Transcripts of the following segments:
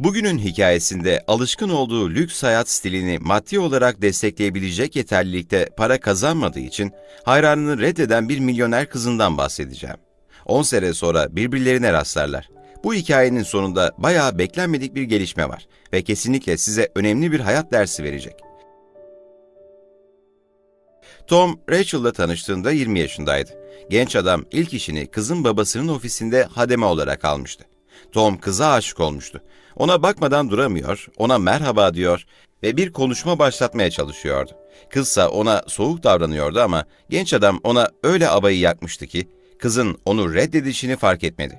Bugünün hikayesinde alışkın olduğu lüks hayat stilini maddi olarak destekleyebilecek yeterlilikte para kazanmadığı için hayranını reddeden bir milyoner kızından bahsedeceğim. 10 sene sonra birbirlerine rastlarlar. Bu hikayenin sonunda bayağı beklenmedik bir gelişme var ve kesinlikle size önemli bir hayat dersi verecek. Tom, Rachel'la tanıştığında 20 yaşındaydı. Genç adam ilk işini kızın babasının ofisinde hademe olarak almıştı. Tom kıza aşık olmuştu. Ona bakmadan duramıyor, ona merhaba diyor ve bir konuşma başlatmaya çalışıyordu. Kızsa ona soğuk davranıyordu ama genç adam ona öyle abayı yakmıştı ki kızın onu reddedişini fark etmedi.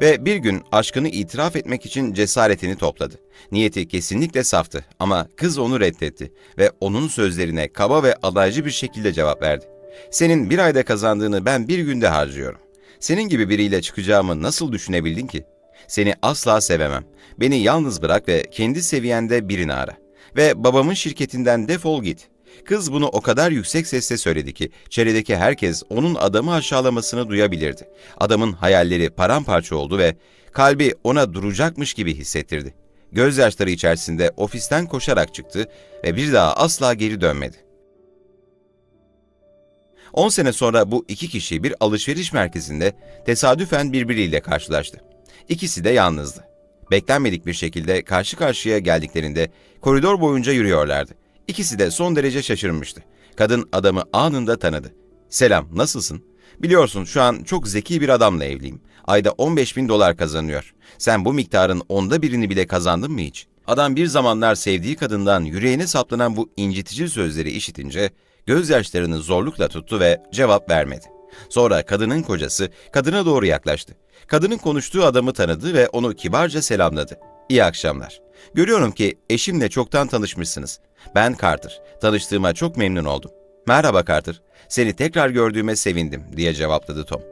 Ve bir gün aşkını itiraf etmek için cesaretini topladı. Niyeti kesinlikle saftı ama kız onu reddetti ve onun sözlerine kaba ve alaycı bir şekilde cevap verdi. Senin bir ayda kazandığını ben bir günde harcıyorum. Senin gibi biriyle çıkacağımı nasıl düşünebildin ki? Seni asla sevemem. Beni yalnız bırak ve kendi seviyende birini ara. Ve babamın şirketinden defol git. Kız bunu o kadar yüksek sesle söyledi ki çevredeki herkes onun adamı aşağılamasını duyabilirdi. Adamın hayalleri paramparça oldu ve kalbi ona duracakmış gibi hissettirdi. Gözyaşları içerisinde ofisten koşarak çıktı ve bir daha asla geri dönmedi. 10 sene sonra bu iki kişi bir alışveriş merkezinde tesadüfen birbiriyle karşılaştı. İkisi de yalnızdı. Beklenmedik bir şekilde karşı karşıya geldiklerinde koridor boyunca yürüyorlardı. İkisi de son derece şaşırmıştı. Kadın adamı anında tanıdı. Selam, nasılsın? Biliyorsun şu an çok zeki bir adamla evliyim. Ayda 15 bin dolar kazanıyor. Sen bu miktarın onda birini bile kazandın mı hiç? Adam bir zamanlar sevdiği kadından yüreğine saplanan bu incitici sözleri işitince gözyaşlarını zorlukla tuttu ve cevap vermedi. Sonra kadının kocası kadına doğru yaklaştı. Kadının konuştuğu adamı tanıdı ve onu kibarca selamladı. İyi akşamlar. Görüyorum ki eşimle çoktan tanışmışsınız. Ben Carter. Tanıştığıma çok memnun oldum. Merhaba Carter. Seni tekrar gördüğüme sevindim diye cevapladı Tom.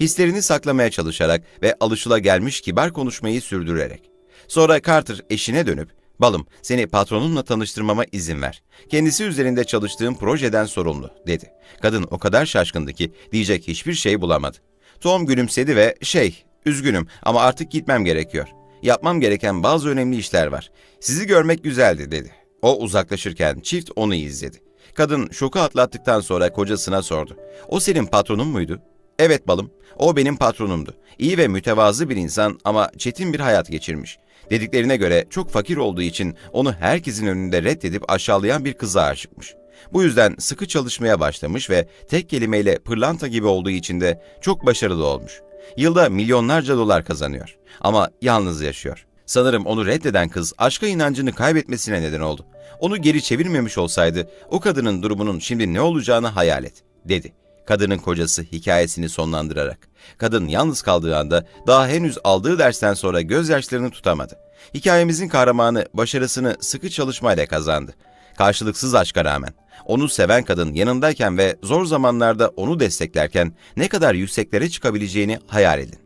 Hislerini saklamaya çalışarak ve alışılagelmiş kibar konuşmayı sürdürerek. Sonra Carter eşine dönüp, Balım, seni patronunla tanıştırmama izin ver. Kendisi üzerinde çalıştığım projeden sorumlu, dedi. Kadın o kadar şaşkındı ki diyecek hiçbir şey bulamadı. Tom gülümsedi ve şey, üzgünüm ama artık gitmem gerekiyor. Yapmam gereken bazı önemli işler var. Sizi görmek güzeldi, dedi. O uzaklaşırken çift onu izledi. Kadın şoku atlattıktan sonra kocasına sordu. O senin patronun muydu? Evet balım, o benim patronumdu. İyi ve mütevazı bir insan ama çetin bir hayat geçirmiş. Dediklerine göre çok fakir olduğu için onu herkesin önünde reddedip aşağılayan bir kıza aşıkmış. Bu yüzden sıkı çalışmaya başlamış ve tek kelimeyle pırlanta gibi olduğu için de çok başarılı olmuş. Yılda milyonlarca dolar kazanıyor ama yalnız yaşıyor. Sanırım onu reddeden kız aşka inancını kaybetmesine neden oldu. Onu geri çevirmemiş olsaydı o kadının durumunun şimdi ne olacağını hayal et, dedi. Kadının kocası hikayesini sonlandırarak. Kadın yalnız kaldığı anda daha henüz aldığı dersten sonra gözyaşlarını tutamadı. Hikayemizin kahramanı başarısını sıkı çalışmayla kazandı. Karşılıksız aşka rağmen. Onu seven kadın yanındayken ve zor zamanlarda onu desteklerken ne kadar yükseklere çıkabileceğini hayal edin.